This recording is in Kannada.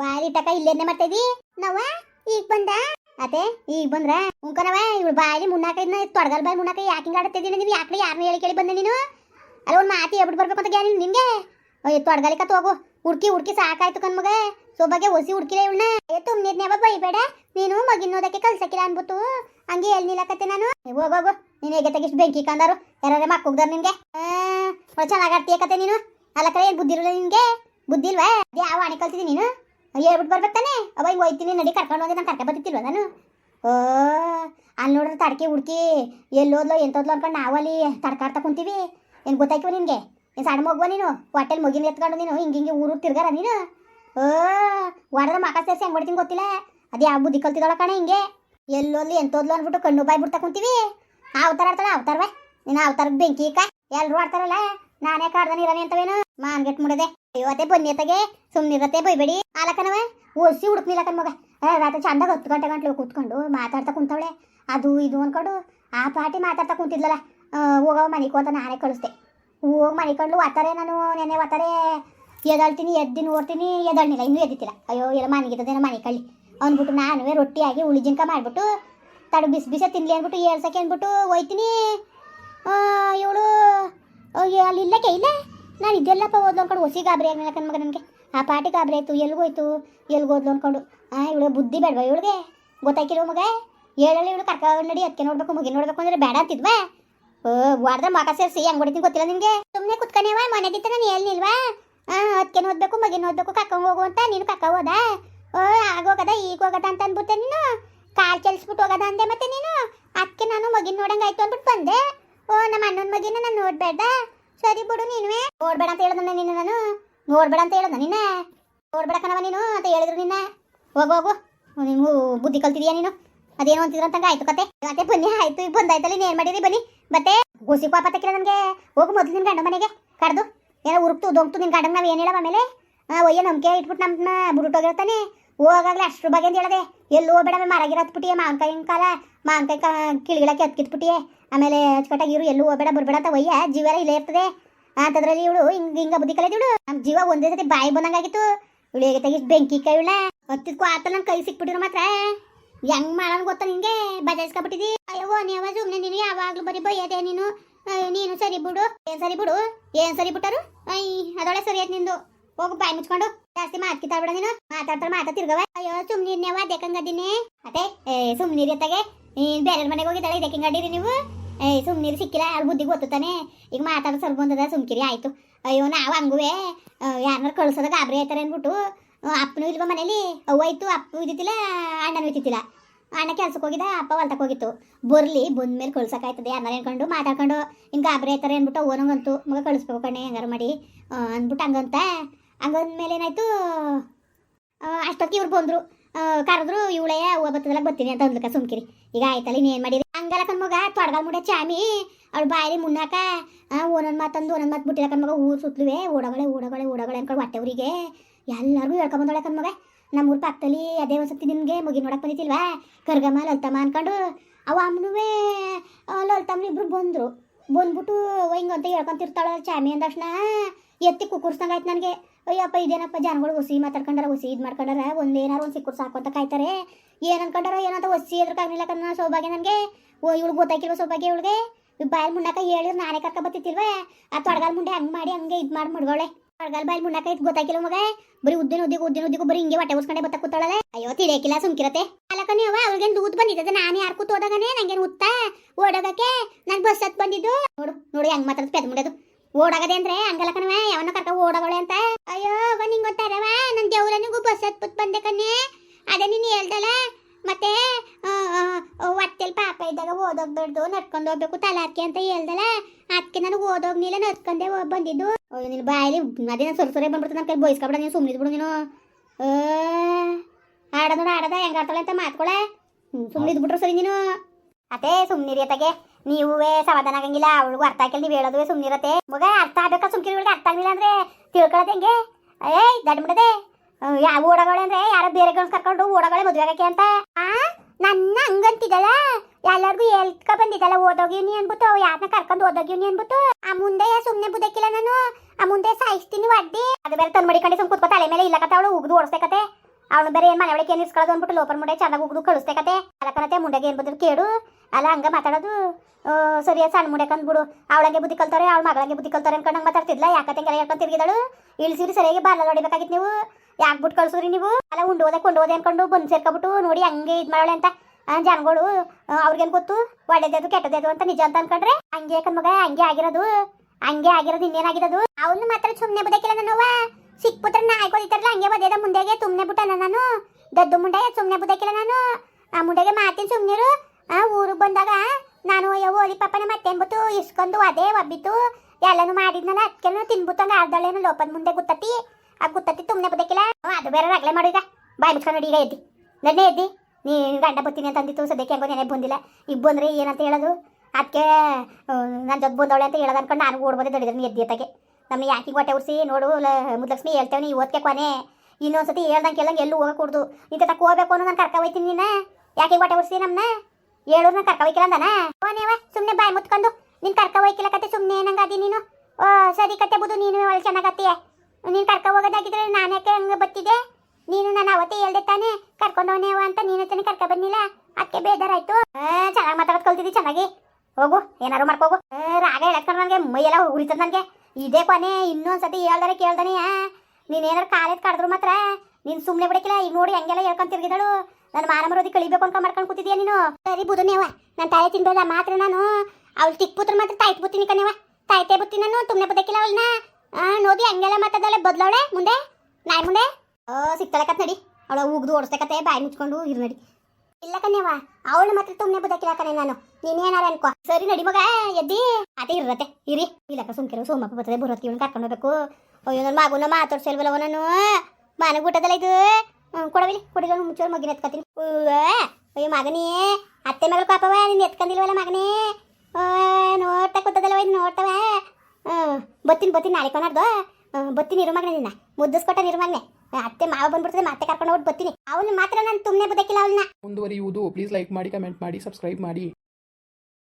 ಬಾರಿ ತಕ ಇಲ್ಲೇನೆ ಮಾಡ್ತಾ ನಾವ? ಈಗ ಬಂದ? ಅದೇ, ಈಗ ಬಂದ್ರ? ಉಂಕನವ ಇವಳು ಬಾಯಿ ಮುನ್ನಾಕೈದ್ನ ತೊಡಗಲ್ ಬಾಯಿ ಮುನ್ನಾಕ ಯಾಕೆ ಹಿಂಗೆ ಆಡ್ತಿದ್ದೀನಿ ನೀವು? ಯಾಕೆ ಯಾರನ್ನ ಹೇಳಿ ಕೇಳಿ ಬಂದೆ ನೀನು? ಅಲ್ಲ ಒಂದು ಮಾತಿ ಎಬ್ಬಿಟ್ಟು ಬರ್ಬೇಕು ಅಂತ ಗ್ಯಾನಿ ಅಯ್ಯ ತೊಡಗಲಿಕ ಹೋಗು. ಹುಡ್ಕಿ ಹುಡ್ಕಿ ಸಾಕಾಯ್ತು ಕಣ್ಮಗ ಸೊಬಗೆ ಹೊಸಿ ಹುಡ್ಕಿಲ್ಲ ಇವಳನ್ನ ಏ ತುಮ್ನಿದ್ನೇವ ಬೈಬೇಡ ನೀನು ಮಗಿನೋದಕ್ಕೆ ಕಲ್ಸಕ್ಕಿಲ್ಲ ಅನ್ಬಿಟ್ಟು. ಹಂಗೆ ಹೇಳ್ನಿಲ್ಲಕತ್ತೆ ನಾನು? ಹೋಗೋಗು ಹೋಗ್, ಹೋಗು. ನೀನು ಹೇಗೆ ತೆಗಿಸ್ ಬೆಂಕಿ ಕಂದಾರು ಯಾರ ಮಕ್ಕುಗ್ದಾರ ನಿನ್ಗೆ? ಚೆನ್ನಾಗಿ ಆಡ್ತೀಯ ಕತೆ ನೀನು? ಅಲ್ಲ ಕಡೆ ಏನ್ ಬುದ್ಧಿ ಇರಲ್ಲ ನಿನ್ಗೆ? ಬುದ್ಧಿ ಇಲ್ವಾ? ಯಾವ ಆಣೆ ಕಲ್ತಿದ್ದೀನಿ ನೀನು? ಹೇಳ್ಬಿಟ್ಟು ಬರ್ಬೇಕು ತಾನೆ? ಅವ ಹಿಂಗೆ ಹೋಯ್ತೀನಿ, ನಡಿ ಕರ್ಕೊಂಡು ಹೋಗಿ, ನಾನು ಕರ್ಕ ಬರ್ತಿಲ್ವ ನಾನು? ಓ, ಅಲ್ಲಿ ನೋಡಿದ್ರೆ ತಡ್ಕಿ ಹುಡುಕಿ ಎಲ್ಲೋದ್ಲೋ, ಎಂತೋದ್ಲೋ ಅನ್ಕೊಂಡು ನಾವಲ್ಲಿ ತಡ್ಕಾಡ್ತಾ ಕುಂತೀವಿ. ಏನು ಗೊತ್ತಾಯ್ಕವ ನಿನಗೆ? ಏನು ಸಣ್ಣ ಮಗುವ ನೀನು? ಹೋಟೆಲ್ ಮಗಿನ ಎತ್ಕೊಂಡು ನೀನು? ಹಿಂಗೆ ಹಿಂಗೆ, ಊರು ತಿರ್ಗಾರ ನೀನು? ಓ ಹೊಡೆದ್ರೆ ಮಕ ಸೇರಿಸಿ ಹೆಂಗೆ ಹೊಡ್ತೀನಿ ಗೊತ್ತಿಲ್ಲ? ಅದೇ ಯಾವ ಬುದ್ಧಿ ಕಲ್ತಿದ್ದಾಳ ಕಣ ಹಿಂಗೆ? ಎಲ್ಲೋದ್ಲು, ಎಂತೋದ್ಲು ಅಂದ್ಬಿಟ್ಟು ಕಣ್ಣು ಬಾಯಿ ಬಿಡ್ತಾ ಕುಂತೀವಿ. ಅವತಾರ ಆಡ್ತಾಳೆ? ಅವತಾರವೇ? ನೀನು ಅವತಾರ ಬೆಂಕಿ ಕಾ ಎಲ್ಲರೂ ಆಡ್ತಾರಲ್ಲ? ನಾನೇ ಕಾಡ್ದಾನ ಇರವೆ ಅಂತವೇನು? ಮಾನ್ಗೆಟ್ ಮುಡದೆ. ಇವತ್ತೇ ಬನ್ನಿಯತ್ತಗೆ ಸುಮ್ಮನಿರತ್ತೆ ಬೈಬೇಡಿ. ಆಲಕನವ ಓಸಿ ಹುಡುಕ್ನಿಲ್ಲ ಕಣ್ ಮಗ. ರಾತ್ರಿ ಚಂದಾಗ ಹತ್ತು ಗಂಟೆ ಗಂಟ್ಲು ಕೂತ್ಕೊಂಡು ಮಾತಾಡ್ತಾ ಕುಂತವಳೆ. ಅದು ಇದು ಅನ್ಕೊಂಡು ಆ ಪಾಟಿ ಮಾತಾಡ್ತಾ ಕುಂತಿದ್ಲಲ್ಲ ಹೋಗವ ಮನೆಗೆ ಅಂತ ನಾನೇ ಕಳಿಸ್ದೆ. ಹೋಗಿ ಮನೆ ಕಂಡು ಒತ್ತಾರೆ ನಾನು ನೆನೆ ಒತ್ತಾರೆ ಎದಳ್ತೀನಿ ಎದ್ದಿನ ಓಡ್ತೀನಿ ಎದಳ್ನಿಲ್ಲ, ಇನ್ನೂ ಎದ್ದಿತ್ತಿಲ್ಲ. ಅಯ್ಯೋ, ಎಲ್ಲ ಮನೆಗಿದ್ದೇನೋ ಮನೆ ಕಳ್ಳಿ. ಅಂದ್ಬಿಟ್ಟು ನಾನು ರೊಟ್ಟಿ ಆಗಿ ಉಳಿ ಜಿಂಕ ಮಾಡಿಬಿಟ್ಟು, ತಡು ಬಿಸಿ ಬಿಸಿ ತಿನ್ಲಿ ಅಂದ್ಬಿಟ್ಟು, ಏಳ್ಸಕ್ಕೆ ಅಂದ್ಬಿಟ್ಟು ಹೋಯ್ತೀನಿ. ಅಲ್ಲಿ ಇಲ್ಲಕ್ಕೆ ಇಲ್ಲ? ನಾನು ಇದೆಲ್ಲಪ್ಪ ಓದ್ಲು ಅನ್ಕೊಂಡು ಹೊಸಿ ಗಾಬರಿ ಆಗಿ ಮಗ ನನಗೆ. ಆ ಪಾಟಿ ಗಾಬರಿ ಆಯ್ತು ಎಲ್ಗೋಯ್ತು ಎಲ್ಗೋದ್ಲು ಅನ್ಕೊಂಡು? ಆ ಇವಳು ಬುದ್ಧಿ ಬೇಡವಾ ಇವಳಿಗೆ? ಗೊತ್ತಾಕಿರೋ ಮಗ? ಹೇಳಲ್ಲ ಇವಳು ಕರ್ಕೊಂಡು ನಡಿ, ಅದಕ್ಕೆ ನೋಡ್ಬೇಕು ಮುಗಿ ನೋಡ್ಬೇಕು ಅಂದ್ರೆ ಬೇಡ ಅಂತಿದ್ವಾ? ವಾರ್ದ ಮಕ ಸೇರಿಸಿ, ಹೆಂಗ್ ಹೊಡಿತೀನಿ ಗೊತ್ತಿಲ್ಲ ನಿನಗೆ? ಸುಮ್ಮನೆ ಕುತ್ಕನೇವ ಮನೆಗಿತ್ತ ನಾನು ಹೇಳ್ನಿಲ್ವಾ? ಹಾಂ ಅದಕ್ಕೆ ಓದ್ಬೇಕು ಮಗಿನ ಓದ್ಬೇಕು ಕರ್ಕೊಂಡು ಹೋಗು ಅಂತ ನೀನು ಕಕ್ಕ ಹೋದ? ಓ ಆಗೋಗದ ಈಗ ಹೋಗದ ಅಂತ ಅಂದ್ಬಿಟ್ಟೆ ನೀನು? ಕಾಲು ಚಲಿಸ್ಬಿಟ್ಟು ಹೋಗದ ಅಂದೆ ಮತ್ತೆ ನೀನು? ಅದಕ್ಕೆ ನಾನು ಮಗಿನ ನೋಡಂಗಾಯ್ತು ಅಂದ್ಬಿಟ್ಟು ಬಂದೆ. ಓ ನಮ್ಮ ಅಣ್ಣನ ಮಗಿನ ನಾನು ನೋಡ್ಬೇಡ ಸರಿ ಬಿಡು ನೀನುವೆ. ನೋಡ್ಬೇಡ ಅಂತ ಹೇಳ್ದ ನಿನ್ನ ನಾನು? ನೋಡ್ಬೇಡ ಅಂತ ಹೇಳ್ದ ನಿನ್ನ? ನೋಡ್ಬೇಡ ಕಣವ ನೀನು ಅಂತ ಹೇಳಿದ್ರು ನಿನ್ನ. ಹೋಗು ಹೋಗು. ನೀವು ಬುದ್ಧಿ ಕಲ್ತಿದ್ಯಾ ನೀನು? ಅದೇನು ಅಂತಿದ್ರು ಅಂತ ಆಯ್ತು ಕತೆ. ಮತ್ತೆ ಬನ್ನಿ ಆಯ್ತು. ಈಗ ಬಂದಾಯ್ತಲ್ಲ ಏನು ಮಾಡಿರಿ? ಬನ್ನಿ. ಮತ್ತೆ ಗುಸಿ ಪಾಪ ತಕ್ಕಿಲ್ಲ ನನಗೆ ಹೋಗು ಮೊದಲು ನಿನ್ನ ಗಂಡ ಮನೆಗೆ. ಕಡ್ದು. ಏನೋ ಉರುಕ್ತು ದೊಂಕ್ತು ನಿನ್ನ ಗಂಡ ನಾವು ಏನು ಹೇಳವ ಆಮೇಲೆ ಆ, ಒಯ್ಯ ನಂಬಿಕೆ ಇಟ್ಬಿಟ್ಟು ನಮ್ಮನ್ನ ಬುರುಟೋಗಿರ್ತಾನೆ ಹೋಗಾಗ್ಲೇ ಅಷ್ಟ್ರ ಬಗ್ಗೆ ಅಂತ ಹೇಳದೆ. ಎಲ್ಲಿ ಹೋಗ್ಬೇಡ ಮರಗಿರತ್ಬಿಟ್ಟಿಯೇ ಮಾವಿನಕಾಯಿ ಕಾಲ. ಮಾವಿನಕಾಯಿ ಕಿಳಿಗಿಳಕ್ಕೆ ಹತ್ಕಿಟ್ಬಿಟ್ಟಿಯೇ ಆಮೇಲೆ ಅಚ್ಚುಕಟ್ಟಾಗಿ ಇರು, ಎಲ್ಲೂ ಹೋಗ್ಬೇಡ, ಬರ್ಬೇಡ ಅಂತ ಒಯ್ಯ. ಜೀವ ಎಲ್ಲ ಇಲ್ಲೇ ಇರ್ತದೆ. ಅಂತದ್ರಲ್ಲಿ ಇವಳು ಹಿಂಗ ಹಿಂಗ ಬುದ್ಧಿ ಕಲಿಯೋದು ಇವಳು. ನಮ್ಮ ಜೀವ ಒಂದೇ ಸತಿ ಬಾಯಿ ಬಂದಂಗಾಗಿತ್ತು. ಇವಳು ಹೇಗೆ ತೆಗಿಸ್ ಬೆಂಕಿ ಕೈ ಇವಳ ಹತ್ತಿದ್ಕೂ ಆತ ನನ್ನ ಕೈ ಸಿಕ್ಬಿಟ್ಟಿರು ಮಾತ್ರ. ಹೆಂಗ್ ಮಾಡೋಣ ಗೊತ್ತಾ ನಿಂಗೆ ಬಜಾಯಿಸ್ಕೊಬಿಟ್ಟಿದಿ ಅಯ್ಯೋ ನೀವ ಸುಮ್ಮನೆ ನೀನು ಯಾವಾಗ್ಲೂ ಬರೀ ಬೈಯದೆ ನೀನು. ನೀನು ಸರಿ ಬಿಡು. ಏನ್ ಸರಿ ಬಿಡು? ಏನ್ ಸರಿ ಬಿಟ್ಟರು? ಐ ಅದೊಳೆ ಸರಿ ಆಯ್ತು ನಿಂದು. ಹೋಗು, ಬಾಯಿ ಮುಚ್ಕೊಂಡು. ಜಾಸ್ತಿ ಮಾತ್ಕಿತಾಳ್ಬೇಡ ನೀನು. ಮಾತಾಡ್ತಾರ ಮಾತಾ ತಿರ್ಗವ ಅಯ್ಯೋ ಸುಮ್ನಿರ್ನೇವ ದೇಕಂಗದಿನಿ ಅದೇ, ಏ ಸುಮ್ನೀರ್ ಎತ್ತಾಗೆ ನೀನ್ ಬೇರೆ ಮನೆಗೆ ಹೋಗಿದ್ದಾಳೆ ಇದಕ್ಕಿಂಗಡೀರಿ ನೀವು? ಏ, ಸುಮ್ನಿರಿ, ಸಿಕ್ಕಿಲ್ಲ, ಯಾರು ಬುದ್ಧಿ ಗೊತ್ತಾನೆ ಈಗ ಮಾತಾಡೋ ಸರ್ ಬಂದದ, ಸುಮ್ಕಿರಿ, ಆಯ್ತು. ಅಯ್ಯೋ, ನಾವು ಹಂಗುವೆ. ಯಾರನ್ನಾರು ಕಳ್ಸೋದ ಗಾಬರಿ ಆಯ್ತಾರೆ ಅಂದ್ಬಿಟ್ಟು ಅಪ್ಪನೂ ಇಲ್ವ ಮನೇಲಿ? ಅವ್ವ ಇತ್ತು, ಅಪ್ಪ ಇದ್ದಿತ್ತಿಲ್ಲ ಅಣ್ಣನೂ ಇದ್ದಿತ್ತಿಲ್ಲ ಅಣ್ಣ ಕೆಲ್ಸಕ್ಕೆ ಹೋಗಿದ್ದ ಅಪ್ಪ ಹೊಲ್ತಕ್ಕೆ ಹೋಗಿತ್ತು. ಬರ್ಲಿ ಬಂದ್ಮೇಲೆ ಕಳ್ಸಕಾಯ್ತದ ಯಾರನ್ನ ಹೇಳ್ಕೊಂಡು ಮಾತಾಡ್ಕೊಂಡು. ಹಿಂಗೆ ಗಾಬರಿ ಆಯ್ತಾರೆ ಅಂದ್ಬಿಟ್ಟು ಓನಂಗಂತು ಮಗ ಕಳಿಸ್ಬೇಕು ಕಣ್ಣೆ ಹೆಂಗಾರು ಮಾಡಿ. ಅಂದ್ಬಿಟ್ಟು ಹಂಗಂತ. ಹಂಗಂದ್ಮೇಲೆ ಏನಾಯ್ತು? ಅಷ್ಟೊತ್ತಿಗೆ ಇವ್ರು ಬಂದರು. ಕರೆದ್ರು ಇವಳೇ ಹೂವು ಬತ್ತದಲ್ಲ ಬರ್ತೀನಿ ಅಂತ ಅಂದ್ಲಕ್ಕ ಸುಮ್ಕಿರಿ. ಈಗ ಆಯ್ತಲ್ಲ, ಇನ್ನೇನು ಮಾಡಿರಿ? ಹಂಗಲ್ಲ ಕಣ್ಮಗ ತೊಡಗಲ್ ಮುಡ ಚಾಮಿ, ಅವ್ಳು ಬಾಯಲ್ಲಿ ಮುನ್ನಾಕ ಒಂದೊಂದು ಮಾತಂದು ಒಂದೊಂದು ಮಾತು ಬಿಟ್ಟಿಲ್ಲ ಕಣ್ಮಗ ಊರು ಸುತ್ತಲುವೆ ಓಡಗಳೆ ಓಡಗಳೆ ಓಡಗಳೆ ಅನ್ಕೊಂಡು ಹೊಟ್ಟೆ ಊರಿಗೆ ಎಲ್ಲರಿಗೂ ಹೇಳ್ಕೊಂಬಂದೊಳೆ ಕಣ್ಮಗ ಊರ್ ಪಕ್ಕದಲ್ಲಿ ಅದೇ ಒಂದ್ಸತಿ ನಿಮ್ಗೆ ಮುಗಿ ನೋಡಕ್ ಬಂದಿತ್ತಿಲ್ವಾ ಕರ್ಗಮ್ಮ, ಲಲಿತಮ್ಮ ಅನ್ಕೊಂಡು, ಅವ ಅಮ್ಮನೂ ಲಲಿತಮ್ಮ ಇಬ್ರು ಬಂದರು. ಬಂದ್ಬಿಟ್ಟು ಹಿಂಗಂತ ಹೇಳ್ಕೊಂತಿರ್ತಾಳ ಚಾಮಿ ಅಂದಕ್ಷಣ ಎತ್ತಿ ಕುಕ್ಕುರ್ಸ್ದಂಗೆ ಆಯ್ತು ನನಗೆ. ಅಯ್ಯಪ್ಪ, ಇದೇನಪ್ಪ, ಜನಗಳು ಹುಸಿ ಮಾತಾಡ್ಕೊಂಡಾರ, ಹುಸಿ ಇದು ಮಾಡ್ಕೊಂಡಾರ ಒಂದು ಏನಾರು ಒಂದು ಸಿಕ್ಕುರ್ ಸಾಕು ಅಂತ ಕಾಯ್ತಾರೆ. ಏನು ಅನ್ಕೊಂಡಾರ ಏನಂತ ಹೊಸಿ ಎದ್ರಕ್ಕಾಗಲಿಲ್ಲ ಕನ್ನ ಸೌಭಾಗ್ಯ ನನಗೆ. ಓ, ಇವಳು ಗೊತ್ತಾಕಿರೋ ಸೌಭಾಗ್ಯ ಇವಳಿಗೆ? ಬಾಯಲ್ಲಿ ಮುನ್ನಾಕ ಹೇಳಿದ್ರು ನಾನೇ ಕರ್ಕ ಬತ್ತಿತ್ತಿಲ್ವ ಆ ತೊಡಗಾಲ್ ಮುಂಡೆ ಹಂಗೆ ಮಾಡಿ ಹಂಗೆ ಇದು ಮಾಡಿ ಮಡ್ಗೋಳೆ. ತೊಡಗಾಲ್ ಬಾಯಲ್ಲಿ ಮುನ್ನಾಕ ಇದು ಗೊತ್ತಾಗಿಲ್ಲ ಮಗ? ಬರೀ ಉದ್ದಿನ ಉದ್ದಿಗೆ ಉದ್ದಿನ ಉದ್ದಿಗೂ ಬರೀ ಹಿಂಗೆ ಹೊಟ್ಟೆ ಉಸ್ಕೊಂಡೆ ಬತ್ತ ಕೂತಾಳಲೆ ಅಯ್ಯೋ, ತಿಳಿಯಕ್ಕಿಲ್ಲ, ಸುಮ್ಕಿರತ್ತೆ. ಅಲ್ಲಕ ನೀವು ಅವ್ಳಿಗೇನು ದೂತ್ ಬಂದಿದ್ದೆ ನಾನು ಯಾರು ಕೂತ್ ಹೋದಾಗನೇ ನಂಗೇನು ಉತ್ತ? ಓಡೋಗಕ್ಕೆ ನಾನು ಬಸ್ ಹತ್ ಬಂದಿದ್ದು. ನೋಡು, ನೋಡಿ, ಹೆಂಗ್ ಮಾತಾಡ್ತು ಪೆದ್ ಮುಡೋದು ಓಡಾಗದೆ ಅಂದ್ರೆ ಯಾವನ ಕರ್ಕ ಓಡಾಗೋಳೆ ಅಂತ. ಅಯ್ಯೋ ಅವ ನಿಂಗೆ ಗೊತ್ತಾರವ ನನ್ನ ದೇವ್ರನಿಗೂ ಬಸ್ ಹತ್ಬಿಟ್ಟು ಬಂದೆ ಕಣ್ಣೆ. ಅದೇ ನೀನು ಹೇಳ್ದಲ್ಲ? ಮತ್ತೆ ಹೊಟ್ಟೆಲ್ ಪಾಪ ಇದ್ದಾಗ ಓದೋಗ್ಬಾರ್ದು, ನಡ್ಕೊಂಡು ಹೋಗ್ಬೇಕು, ತಲಾರ್ಕೆ ಅಂತ ಹೇಳ್ದಲ್ಲ? ಅದಕ್ಕೆ ನನಗೆ ಓದೋಗ್ನಿಲ್ಲ, ನಡ್ಕೊಂಡೆ ಬಂದಿದ್ದು. ಅಯ್ಯೋ, ನೀನು ಬಾಯಲ್ಲಿ ಅದೇ ನಾನು ಸೊರಸೊರೆ ಸೊರೆ ಬಂದ್ಬಿಡ್ತು ನನ್ನ ಕೈ ಬಯಸ್ಕೊಬೇಡ ನೀನು ಸುಮ್ಮನೆ ಬಿಡು ನೀನು. ಆಡೋದ್ ಆಡದ ಹೆಂಗ್ ಆಡ್ತಾಳೆ ಅಂತ ಮಾತ್ಕೊಳೆ. ಸುಮ್ಮನೆ ಇದ್ಬಿಟ್ರು ಸರಿ ನೀನು. ಅದೇ ಸುಮ್ಮನಿರಿ ಅತ್ತಗೆ ನೀವೇ ಸಮಾಧಾನ ಆಗಂಗಿಲ್ಲ, ಅವಳಿಗೂ ಅರ್ಥ ಆಗಿಲ್ಲ ನೀವು ಹೇಳೋದುವೆ ಸುಮ್ನಿರತ್ತೆ ಮಗ ಅರ್ಥ ಆಗ್ಬೇಕಾ ಸುಮ್ಕಿರಿ ಇವಳಿಗೆ? ಅರ್ಥ ಆಗಲಿಲ್ಲ ಅಂದ್ರೆ ತಿಳ್ಕೊಳ್ಳೋದು ಹೆಂಗೆ? ಏಯ್, ದಡ್ಮಿಡದೆ. ಯಾವ ಓಡಗಳೇ ಅಂದ್ರೆ? ಯಾರೋ ಬೇರೆ ಕರ್ಕೊಂಡು ಓಡಗಳೇ ಮದುವೆ ಆಗಕ್ಕೆ ಅಂತ? ಆ, ನನ್ನ ಹಂಗಂತಿದ್ದಲ್ಲ ಎಲ್ಲರಿಗೂ ಹೇಳ್ಕ ಬಂದಿದ್ದಲ್ಲ, ಓದೋಗಿವ್ನಿ ಅನ್ಬಿಟ್ಟು ಯಾರನ್ನ ಕರ್ಕೊಂಡು ಓದೋಗಿವ್ನಿ ಅನ್ಬಿಟ್ಟು. ಆ ಮುಂದೆ ಸುಮ್ಮನೆ ಬುದಕ್ಕಿಲ್ಲ ನಾನು. ಆ ಮುಂದೆ ಸಾಯಿಸ್ತೀನಿ ಅಡ್ಡಿ ಅದು ಬೇರೆ ತಂದು ಮಡಿಕೊಂಡು ಸುಮ್ ಕೂತ್ಕೋ ತಲೆ ಮೇಲೆ ಇಲ್ಲ ಕತ್ತ ಅವಳು, ಉಗ್ದು ಓಡಿಸ್ತೇಕತೆ ಅವನು ಬೇರೆ ಏನ್ ಮನೆ ಒಳಗೆ ಏನ್ ಇಸ್ಕೊಳ್ಳೋದು ಅಂದ್ಬಿಟ್ಟು ಲೋಪರ್ ಮುಂಡೆ ಚೆನ್ನಾಗಿ ಉಗ್ದು ಕಳಿಸ್ತೇಕತೆ ಕತೆ ಅಲಕನತೆ ಮುಂಡೆಗೆ ಏನ್ ಬಂದ್ರು ಕೇಡು ಅಲ್ಲ ಹಂಗೆ ಮಾತಾಡೋದು? ಆ, ಸರಿ ಸಣ್ಣ ಮುಂಡೆ ಬಿಡು ಅವಳಂಗೆ ಬುದ್ಧಿ ಕಲ್ತಾರೆ ಅವಳ ಮಗಳಂಗೆ ಬುದ್ಧಿ ಕಲ್ತಾರೆ ಅನ್ಕೊಂಡು ಮಾತಾಡ್ತಿದ್ಲ? ಯಾಕಂತೆಲ್ಲ ಯಾಕಂತ ತಿರುಗಿದಳು? ಇಳಿಸಿರಿ ಸರಿಯಾಗಿ ಬಾಲ ನೋಡಿಬೇಕಾಗಿತ್ತು ನೀವು. ಯಾಕೆ ಬಿಟ್ಟು ಕಳ್ಸಿದ್ರಿ ನೀವು? ಅಲ್ಲ ಉಂಡು ಹೋದೆ ಕೊಂಡು ಹೋದೆ ಅನ್ಕೊಂಡು ಬಂದು ಸೇರ್ಕೊಬಿಟ್ಟು ನೋಡಿ ಹಂಗೆ ಇದು ಮಾಡೋಳೆ ಅಂತ. ಜನಗಳು ಅವ್ರಿಗೇನ್ ಗೊತ್ತು? ಒಳ್ಳೇದದು ಕೆಟ್ಟದೇದು ಅಂತ ನಿಜ ಅಂತ ಅನ್ಕೊಂಡ್ರೆ? ಹಂಗೆ ಮಗ ಹಂಗೆ ಆಗಿರೋದು? ಹಂಗೆ ಆಗಿರೋದು ಇನ್ನೇನಾಗಿರೋದು? ಅವನು ಮಾತ್ರ ಸುಮ್ಮನೆ ಬದಕಿಲ್ಲ ನನ್ನವ್ವ ಪುತ್ರ ನಾಯ್ಕೊಳಿತಾರಲ್ಲ ಹಂಗೆ ಬದೇದ ಮುಂದೆಗೆ ತುಮ್ನೆ ಬಿಟ್ಟಲ್ಲ ನಾನು. ದದ್ದು ಮುಂಡೆ ಸುಮ್ಮನೆ ಬದಕಿಲ್ಲ ನಾನು. ಆ ಮುಂಡೆಗೆ ಮಾತಿನ ಸುಮ್ಮನಿರು ಆ ಊರು ಬಂದಾಗ ನಾನು ಓಲಿ ಪಾಪನ ಮತ್ತೆ ಅನ್ಬಿಟ್ಟು ಇಸ್ಕೊಂಡು ಅದೇ ಒಬ್ಬಿತ್ತು ಎಲ್ಲನೂ ಮಾಡಿದ್ನಲ್ಲ ಅದಕ್ಕೆಲ್ಲ ತಿನ್ಬಿಟ್ಟಂಗ ಅರ್ಧಳೇನು ಲೋಪದ ಮುಂದೆ ಗುತ್ತತಿ. ಆ ಗುತ್ತತಿ ತುಮ್ನೆ ಬದಕಿಲ್ಲ ಅದು ಬೇರೆ ರಗಳೆ ಮಾಡಿದ ಬಾಯ್ ಮುಚ್ಕೊಂಡು ನೋಡಿ ಈಗ ಎದ್ದಿ. ನೆನ್ನೆ ಎದ್ದಿ. ನೀ ಗಂಡ ಬತ್ತೀನಿ ಅಂತ ಅಂದಿತ್ತು, ಸದ್ಯಕ್ಕೆ ಹೆಂಗೋ ನೆನೆ ಬಂದಿಲ್ಲ. ಈಗ ಬಂದ್ರೆ ಏನಂತ ಹೇಳೋದು? ಅದಕ್ಕೆ ನನ್ನ ಜೊತೆ ಬಂದವಳೆ ಅಂತ ಹೇಳೋದು ಅನ್ಕೊಂಡು ನಾನು ಓಡ್ಬೋದೆ ದಡಿದ್ರೆ ನೀ ಎದ್ದಿ ನಮ್ಮನ್ನ ಯಾಕೆ ಹೊಟ್ಟೆ ಉರ್ಸಿ? ನೋಡು ಮುದ್ಲಕ್ಷ್ಮಿ ಹೇಳ್ತೇವೆ, ನೀ ಓದ್ಕೆ ಕೊನೆ ಇನ್ನೊಂದ್ಸತಿ ಹೇಳ್ದಂಗೆ ಕೇಳ್ದಂಗೆ ಎಲ್ಲೂ ಹೋಗಕೂಡ್ದು. ಇಂಥ ತಕ್ಕ ಹೋಗ್ಬೇಕು ಅನ್ನೋ ನಾನು ಕರ್ಕೊ ಹೋಯ್ತೀನಿ ನೀನು. ಯಾಕೆ ಹೊಟ್ಟೆ ಉರ್ಸಿ ನಮ್ಮನ್ನ ಹೇಳೋದು ನಾನು ಕರ್ಕ ಹೋಯ್ಕಿಲ್ಲ ಅಂದನ ಸುಮ್ಮನೆ ಬಾಯಿ ಮುತ್ಕೊಂಡು ನಿನ್ ಕರ್ಕ ಕತೆ ಸುಮ್ಮನೆ ಏನಂಗಾದಿ ನೀನು. ಓ, ಸರಿ ಕತೆ ಬುದು, ನೀನು ಒಳ್ಳೆ ಚೆನ್ನಾಗತ್ತೀಯ ನೀನು ಕರ್ಕ ಹೋಗೋದಾಗಿದ್ರೆ ನಾನು ಯಾಕೆ ಹಂಗೆ ಬತ್ತಿದೆ? ನೀನು ನಾನು ಅವತ್ತೇ ಹೇಳ್ದೆ ತಾನೆ ಹೋನೇವ ಅಂತ ನೀನು ತಾನೆ ಕರ್ಕ ಬಂದಿಲ್ಲ. ಅದಕ್ಕೆ ಬೇಜಾರಾಯ್ತು. ಚೆನ್ನಾಗಿ ಮಾತಾಡೋದು ಕಲ್ತಿದ್ದಿ ಚೆನ್ನಾಗಿ. ಹೋಗು, ಏನಾರು ಮಾಡ್ಕೋಗು. ರಾಗ ಹೇಳಕ್ಕೊಂಡು ನನಗೆ, ಮೈಯೆಲ್ಲ ಉರಿತದ ನನಗೆ. ಇದೇ ಕೊನೆ, ಇನ್ನೊಂದ್ಸತಿ ಹೇಳ್ದಾರೆ ಕೇಳ್ದಾನೆ. ನೀನೇನಾರು ಕಾಲೇಜ್ ಕಡ್ದ್ರು ಮಾತ್ರ. ನೀನು ಸುಮ್ಮನೆ ಬಿಡಕ್ಕಿಲ್ಲ ಈಗ ನೋಡಿ ಹಂಗೆಲ್ಲ ಹೇಳ್ಕೊಂಡ್ ತಿರ್ಗಿದಳು. ನನ್ನ ಮಾರಮರೋದಿ ಕಳಿಬೇಕು ಅಂತ ಮಾಡ್ಕೊಂಡು ಕೂತಿದ್ಯಾ ನೀನು? ಸರಿ ಬುದನೇವಾ ನಾನು ತಾಯಿ ತಿನ್ಬೇಡ ಮಾತ್ರ ನಾನು. ಅವಳು ತಿಕ್ಪುತ್ರ ಮಾತ್ರ ತಾಯ್ತು ಬುತ್ತೀನಿ ಕಣೇವ ತಾಯ್ತೆ ಬುತ್ತೀನಿ ನಾನು, ತುಮ್ನೆ ಬದಕಿಲ್ಲ ಅವಳನ್ನ. ನೋಡಿ ಹಂಗೆಲ್ಲ ಮಾತಾಡಲ್ಲ ಬದ್ಲವಳೆ, ಮುಂದೆ, ನಾಯಿ ಮುಂದೆ. ಓ ಸಿಕ್ತಳಕತ್ ನಡಿ. ಅವಳ ಉಗ್ದು ಓಡಿಸ್ತಕತ್ತೆ ಬಾಯಿ ಮುಚ್ಕೊಂಡು ಇರು ನಡಿ. ಇಲ್ಲ ಕನ್ಯವ ಅವಳು ಮಾತ್ರ ತುಮ್ನೆ ಬದಕಿಲ್ಲ ಕಣೆ ನಾನು. ನೀನೇನಾರ ಅನ್ಕೋ. ಸರಿ ನಡಿ ಮಗ, ಎದ್ದಿ. ಅದೇ ಇರತ್ತೆ ಇರಿ. ಇಲ್ಲಕ್ಕ ಸುಮ್ಕಿರೋ, ಸೋಮಪ್ಪ ಬರ್ತದೆ ಬರೋತ್ತಿ ಇವಳು ಕರ್ಕೊಂಡು ಹೋಗ್ಬೇಕು. ಅಯ್ಯೋ ನನ್ನ ಮಗುನ ಮಾತಾಡ್ಸಲ್ವಲ್ಲವ ನಾನು ಮನೆಗೆ ಬಿಟ್ಟದಲ್ಲ ಇದು. ಕೊಡವಿಲಿ ಕೊಡಿಗ ಮುಚ್ಚೋರು ಮಗಿನ ಎತ್ಕೊತೀನಿ. ಅಯ್ಯೋ ಮಗನೇ. ಅತ್ತೆ ಮಗಳು ಪಾಪವ ನೀನು ಎತ್ಕೊಂಡಿಲ್ವಲ್ಲ ಮಗನೇ? ನೋಡ್ತಾ ಒಯ್ದು ಇದು ನೋಡ್ತವ? ಬತ್ತೀನಿ ಬತ್ತೀನಿ, ನಾಳೆ ಕೊನಾರ್ದು ಬತ್ತೀನಿ ಇರು ಮಗನೇ ನಿನ್ನ. ಮುದ್ದಿಸ್ಕೊಟ್ಟ ಇರು ಮಗನೇ. ಅತ್ತೆ ಮಾವ ಬಂದ್ಬಿಡ್ತದೆ, ಮತ್ತೆ ಕರ್ಕೊಂಡು ಹೋಗ್ಬಿಟ್ಟು ಬತ್ತೀನಿ. ಅವನು ಮಾತ್ರ ನಾನು ತುಂಬನೇ ಬದಕಿಲ್ಲ ಅವಳನ್ನ. ಮುಂದುವರಿಯುವುದು ಪ್ಲೀಸ್ ಲೈಕ್ ಮಾಡಿ ಕಮೆಂಟ್ ಮಾಡಿ ಸಬ್ಸ್ಕ್ರೈಬ್ ಮಾಡಿ.